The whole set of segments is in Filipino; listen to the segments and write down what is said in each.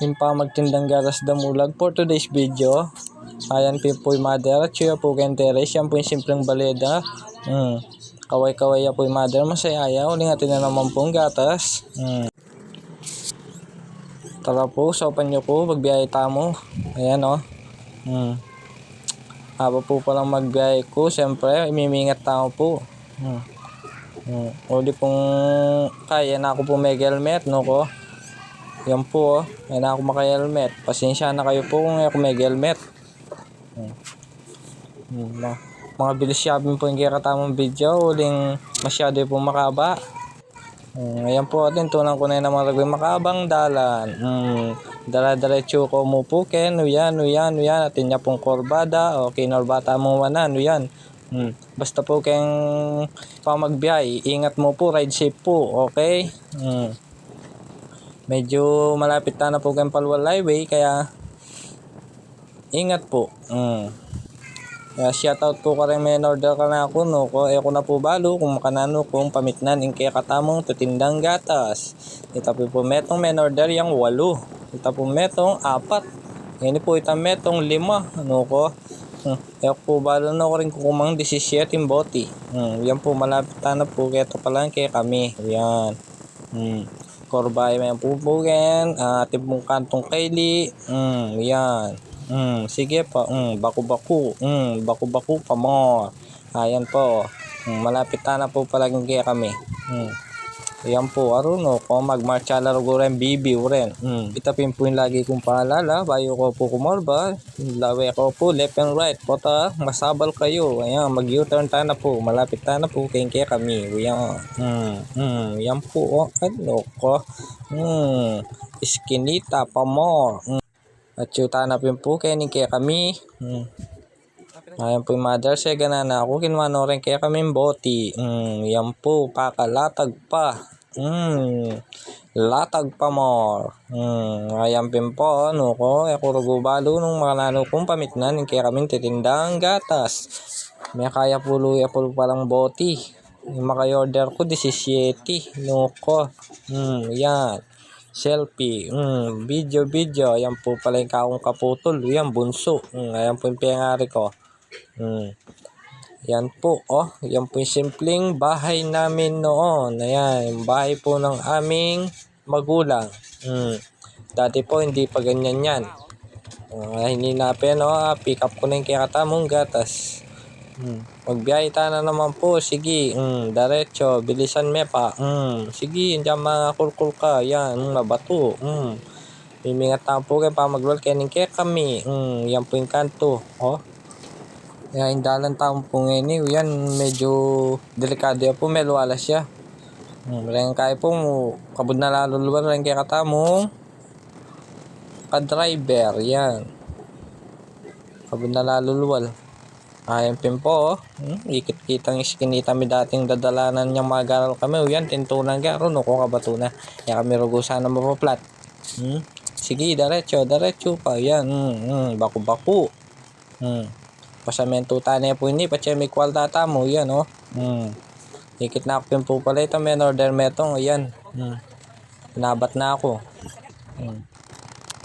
yung pa magtindang garas damulag for today's video. Ayan po po yung mother. Chuya po kayong teres. Po yung simpleng baleda. Mm. Kaway-kaway po yung mother. Masaya. Uli natin na naman pong gatas. Mm. Tara po, sopan nyo po. Magbiyahe tamo. Ayan o. Oh. Mm. Haba po palang magbiyahe ko. Siyempre, imimingat tao po. Mm. Mm. Uli pong kaya na ako po may helmet. No ko? Yan po, oh. Yan ako maka-helmet. Pasensya na kayo po kung ako may helmet. Hmm. Ma- mga bilis shopping po yung kaya video. Uling masyado po makaba. Hmm, ayan po atin, tunan ko na yung mga ragawin makabang dalan. Hmm, dala-diretso ko ken, uyan, uyan, uyan. Atin niya pong korbada. Okay, norbata mo wanan, uyan. Hmm, basta po kayong pamagbiyay, ingat mo po, ride safe po, okay? Hmm. Medyo malapit na na po kayong Palwal Highway kaya ingat po. Mm. Kaya shoutout po ka rin may order ka na ako no ko eh ko na po balo kung makanano kung pamitnan in kaya katamong tutindang gatas. Ita po po metong may order yang walo. Ita po metong apat. Ini po ita metong lima. Ano ko? Hmm. Kaya po balo na ko rin kukumang 17 yung boti. Hmm. Yan po malapit na po kaya ito pala kaya kami. Yan. Hmm. Korbay may pupugen, uh, tibong kantong kaili, mm, yan. Mm, sige pa, mm, baku-baku, mm, baku-baku pa mo. Ayan po, mm, malapit na po palaging kaya kami. Mm. Ayan po, aruno ko, magmarcha laro ko rin, bibi rin. Mm. Itapin po yung lagi kong paalala, bayo ko po kumorba, lawe ko po, left and right, pota, masabal kayo. Ayan, mag-U-turn tayo na po, malapit na po, kaya kami. Ayan, mm, mm, yan po, oh, ano ko, mm, iskinita pa more. Mm. At yuta na po, kaya kami. Mm. Ayan po yung mother, sega na na ako, kinwano rin kaya kami boti. Mm, yan po, pakalatag pa. Mm, latag pa more. Mm, ayan pin po, ano ko, ako rugubalo nung mga nano kong pamitnan, kaya kami titindang gatas. May kaya po luya po palang boti. Maka-order ko, 17. No ko. Mm, yan. Selfie. Mm, video, video. Ayan po pala yung kakong kaputol. Yan, bunso. Mm, ayan po yung piyangari ko. Hmm. Yan po, oh. Yan po yung simpleng bahay namin noon. Ayan, yung bahay po ng aming magulang. Hmm. Dati po, hindi pa ganyan yan. Uh, na no? oh. Pick up ko na yung kakatamong gatas. Hmm. Magbiyahe ta na naman po. Sige, hmm. Diretso. Bilisan me pa. Hmm. Sige, hindi mga kulkul ka. Yan, mabato. Hmm. Mimingat na po kayo pa kayo kaya kami. Hmm. Yan po yung kanto. Oh. Kaya indalan taong po ngayon yan medyo delikado yan po may luwala siya. Hmm, rin kaya po kabud na lalo luwal rin kaya katamo ka-driver yan. Kabud na lalo luwal. Ayan pin po oh. Hmm, ikit kitang iskinita mi dating dadalanan niyang magaral kami. O yan tintunan ka ron ko kabatuna. Kaya kami rugusan na mapaplat. Hmm. Sige, diretso, diretso pa. Yan, hmm, hmm, baku-baku. Hmm pasamento tane po ini pache may kwaldata mo yan oh hmm. ikit na ako po pala ito men order metong yan hmm. pinabat na ako hmm.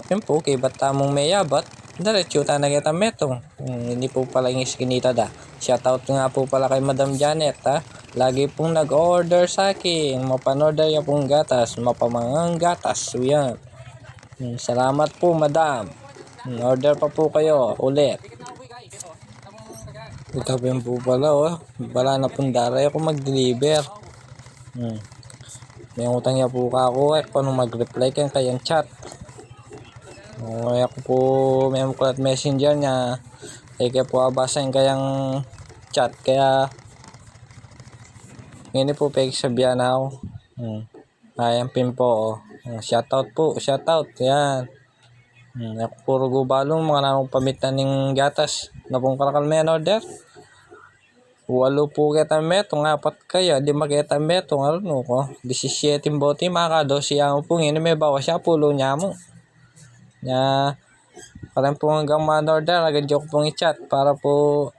yun po kay ba't tamong may yabat diretso ta na kita metong hmm. hindi po pala yung iskinita da shoutout nga po pala kay Madam Janet ha lagi pong nag-order sa akin mapanorder ya pong gatas mapamangang gatas so yan hmm. salamat po madam hmm. order pa po kayo ulit itabi po pala oh. Wala na pong daray ako mag-deliver. Hmm. May utang niya po ka ako eh. Kung mag-reply kang kayang chat. Oh, ako po may mukulat messenger niya. Eh kaya po abasahin kayang chat. Kaya ngayon po peg sabihan ako. Hmm. Ayan pin po oh. Shoutout po. Shoutout. Yan. Hmm, ako puro gubalong mga namang pamitan ng gatas na pong karakalmayan order. Walo po kita metong apat kaya di makita metong ano ko 17 bote maka 12 ang po ngini may bawa siya pulo niya mo nya parang po hanggang man order agad ko pong i-chat para po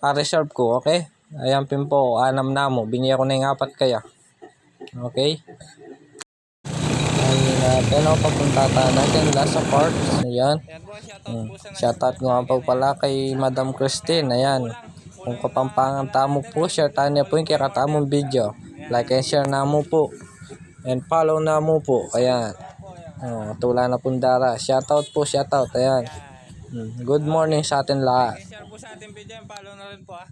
pa-reserve ko okay ayan pin po anam na mo biniya ko na yung apat kaya okay ay At yan o, papunta tayo natin Lasa Park. Ayan. Yan po, shoutout Mm. po sa Shoutout nga po pala kay Madam Christine. Ayan. Kung kapampangan tamo po, share tayo niya po yung kakatamong video. Like and share na mo po. And follow na mo po. Ayan. Oh, tula na pundara. Shoutout po, shoutout. Ayan. Mm. Good morning sa atin lahat. share po sa ating video. Follow na rin po ah.